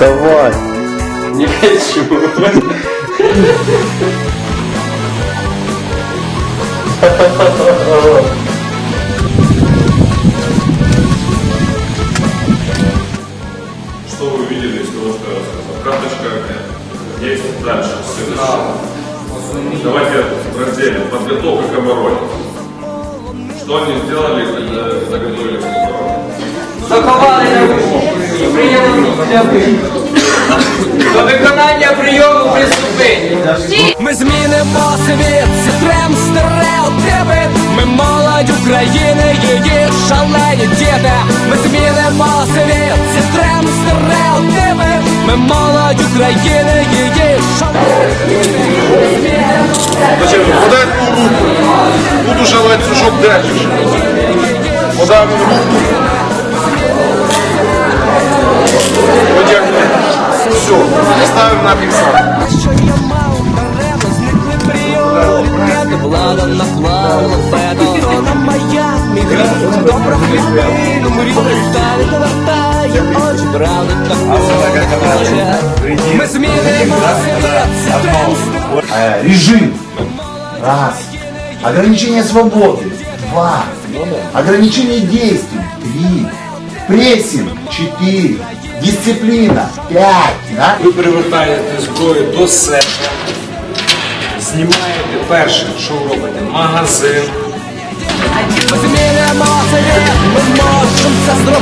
Давай. Не хочу. Что вы увидели из того, что я рассказал? Карточка есть дальше. следующее. Давайте разделим. Подготовка к обороне. Что они сделали, когда заготовились к обороне? Заховали наручники і прийняли для До змінимо світ, зітрем стереотипи Ми молодь України, її шалені діти Ми змінимо світ, зітрем стереотипи Ми молодь України, її шалені Зачем? Подай руку. Тут уже ланцюжок держиш. Подай руку. повертає очі Правда такое Ми змінимо світ, зітрем Э, режим. Раз. Ограничение свободы. Два. Ограничение действий. Три. Прессинг. Четыре. Дисциплина. Пять. Да? Ви привертаєте зброю до себе, знімаєте перше, що ви робите, магазин. Ми змінимо світ, ми можемо це зробити.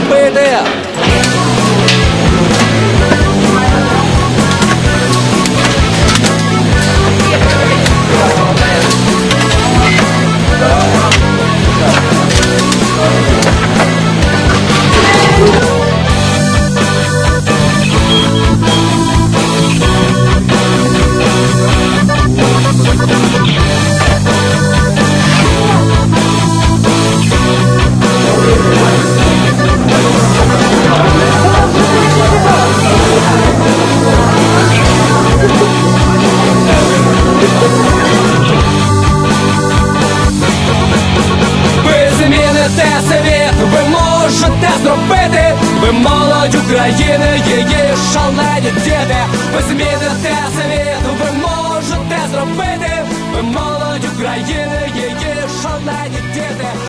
молодь України, її шалені діти. Ви зміните світ, ви можете